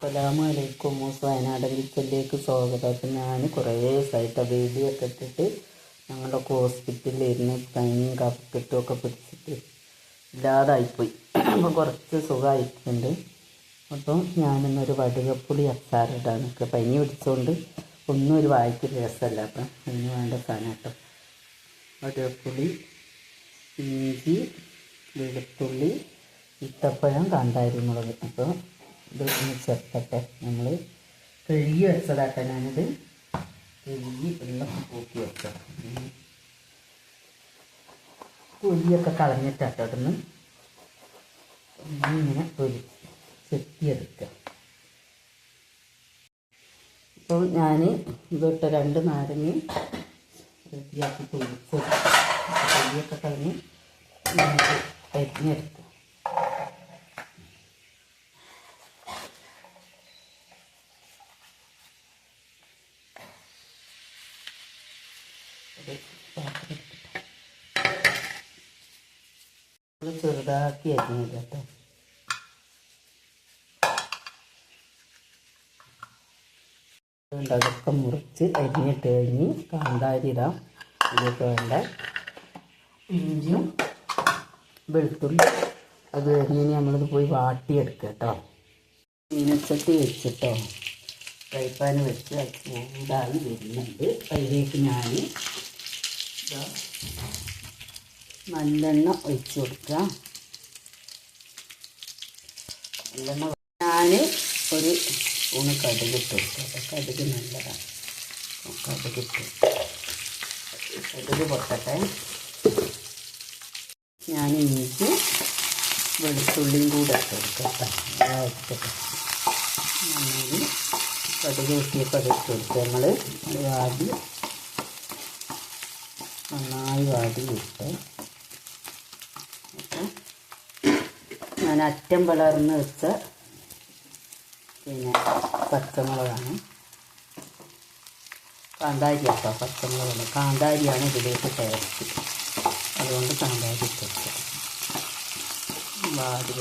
അസ്സലാമു അലൈക്കും മൂസ് വയനാടൻ കിച്ചണിലേക്ക് സ്വാഗതം. അപ്പം ഞാൻ കുറേ ദിവസമായിട്ട് വീഡിയോ ഒക്കെ ഇട്ടിട്ട് ഞങ്ങളുടെ ഹോസ്പിറ്റലിൽ ഇരുന്ന് പനിയും കഫക്കെട്ടും ഒക്കെ പിടിച്ചിട്ട് ഇല്ലാതായിപ്പോയി. അപ്പോൾ കുറച്ച് സുഖമായിട്ടുണ്ട്. അപ്പം ഞാനിന്നൊരു വടുകപ്പുളി അച്ചാറിടാൻ ഒക്കെ പനി പിടിച്ചുകൊണ്ട് ഒന്നും ഒരു വായിക്ക് രസമല്ല. അപ്പം അതിന് വേണ്ട സാധനം കേട്ടോ വടുകപ്പുളി ഇഞ്ചി വെളുത്തുള്ളി ഇത്തപ്പഴം കാന്താരി മുളക്. അപ്പോൾ ഇത് ചേർക്കട്ടെ നമ്മൾ കഴുകി വെച്ചതാട്ടെ ഞാനിത് കഴുകി എല്ലാം പൂക്കി ഉം. തൊലിയൊക്കെ കളഞ്ഞിട്ടാട്ടോ ഇവിടുന്ന് ഇങ്ങനെ തൊലി ചെത്തിയെടുക്കുക ഇപ്പോൾ ഞാൻ ഇതിട്ട രണ്ട് നാരങ്ങ റെഡിയാക്കി തൊലിച്ച് തൊലിയൊക്കെ കളഞ്ഞ് അരിഞ്ഞെടുക്കുക ഇത് ചെറുതാക്കി അരിഞ്ഞില്ല കേട്ടോ. അതൊക്കെ മുറിച്ച് അരിഞ്ഞിട്ട് കഴിഞ്ഞ് കാന്താരി ഇടാം. ഇതൊക്കെ വേണ്ട ഇഞ്ചും വെളുത്തുള്ളി. അത് കഴിഞ്ഞ് നമ്മളിത് പോയി വാട്ടിയെടുക്കുക കേട്ടോ. ചീനച്ചട്ടി വെച്ചിട്ടോ ഫ്രൈ പാൻ വെച്ച് ചൂടായി വരുന്നുണ്ട്. അതിലേക്ക് ഞാൻ നല്ലെണ്ണ ഒഴിച്ച് കൊടുക്കുക. നല്ലെണ്ണ ഞാൻ ഒരു ഊണ് കടുക് ഇട്ട് കൊടുക്കുക കടുക് നല്ലതാണ് കടുക് ഇട്ട് കടുക് പൊട്ടട്ടെ. ഞാൻ ഇഞ്ചി വെളുത്തുള്ളിയും കൂടെ ഇട്ട് കൊടുക്കട്ടെ കടുക് കൂട്ടിയൊക്കെ ഇട്ട് കൊടുക്കുക നമ്മൾ വാടി നന്നായി വാടി ഇട്ട് അപ്പം ഞാൻ അറ്റം വളർന്ന് വെച്ച പിന്നെ പച്ചമുളകാണ്. കാന്താരി കേട്ടോ പച്ചമുളകല്ല കാന്താരിയാണ് ഇതിലേക്ക് ടേസ്റ്റ് അതുകൊണ്ട് കാന്താരി ഇട്ടിട്ട് വാടി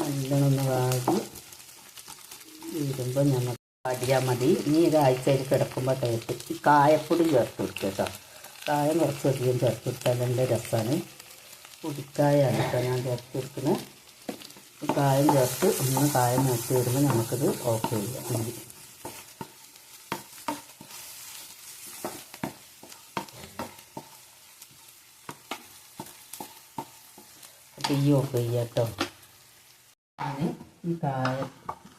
നല്ലോണം വാടി ഇരുമ്പോൾ നമ്മൾ വാടിയാൽ മതി. ഇനി ഇത് ആഴ്ചയിൽ കിടക്കുമ്പോൾ ഈ കായപ്പൊടി ചേർത്ത് കൊടുക്കുക കേട്ടോ. കായം കുറച്ചധികം ചേർത്ത് കൊടുത്താൽ നല്ല രസമാണ് പൊടിക്കായാണ് കേട്ടോ ഞാൻ ചേർത്ത് കൊടുക്കുന്നത് കായം ചേർത്ത് ഒന്ന് കായം മൂട്ടി വരുമ്പോൾ നമുക്കത് ഓഫ് ചെയ്യാം. മതി തീ ഓഫ് ചെയ്യാം കേട്ടോ. ഈ കായ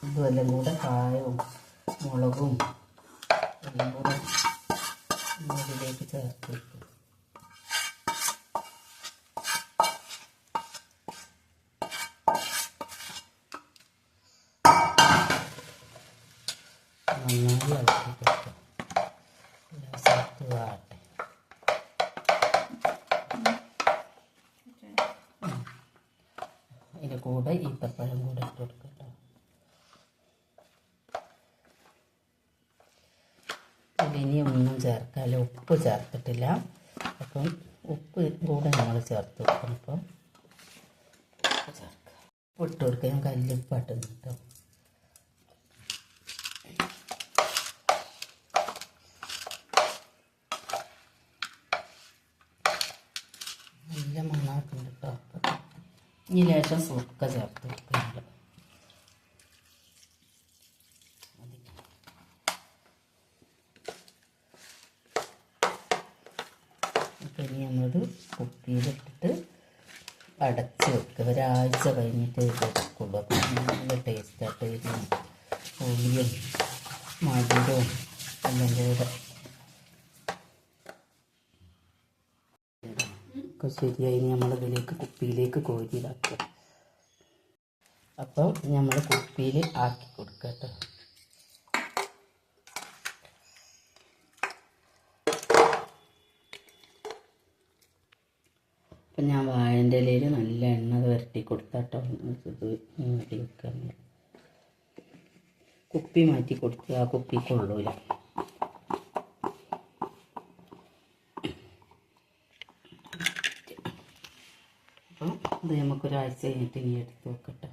ഇതുമെല്ലാം കൂടെ കായവും മുളകും എല്ലാം കൂടെ ഇതിലേക്ക് ചേർത്ത് വയ്ക്കും നന്നായി ഇളക്കി കൊടുക്കും. ചേർത്ത് വാട്ടെ. അതിന്റെ കൂടെ ഈത്തപ്പഴം കൂടെ ഇട്ട് കൊടുക്കട്ടോ ഇനി ഒന്നും ചേർക്കാല്ല ഉപ്പ് ചേർത്തിട്ടില്ല. അപ്പം ഉപ്പ് കൂടെ നമ്മൾ ചേർത്ത് കൊടുക്കണം ഉപ്പ് ചേർക്കുക ഉപ്പ് ഇട്ട് കൊടുക്കുക ഞാൻ കല്ലുപ്പാട്ടുണ്ട് കേട്ടോ നല്ല മണ്ണാക്കുന്നുണ്ട് കേട്ടോ. ഇനി ലേശം സുക്ക ചേർത്ത് കൊടുക്കുന്നുണ്ട് അപ്പം ഇനി നമ്മളത് കുപ്പിയിലിട്ടിട്ട് അടച്ച് വെക്കുക. ഒരാഴ്ച കഴിഞ്ഞിട്ട് വെക്കുള്ളൂ എടുക്കുള്ളൂ അപ്പം നല്ല ടേസ്റ്റായിട്ട് വരുന്നു പുളിയും മധുരവും എല്ലാം കൂടെ ഒക്കെ ശരിയായി നമ്മളിതിലേക്ക് കുപ്പിയിലേക്ക് കോരിയിലാക്കുക അപ്പം നമ്മൾ കുപ്പിയിൽ ആക്കി കൊടുക്കുക കേട്ടോ. അപ്പം ഞാൻ വാഴന്റെ ഇലയിൽ നല്ല എണ്ണ വരട്ടി കൊടുത്താട്ടോ. ഇത് ഇങ്ങോട്ട് വെക്കാൻ കുപ്പി മാറ്റി കൊടുക്കുക ആ കുപ്പി കൊള്ളൂല. അപ്പം അത് നമുക്കൊരാഴ്ച കഴിഞ്ഞിട്ട് ഇനി എടുത്ത് വെക്കട്ടെ.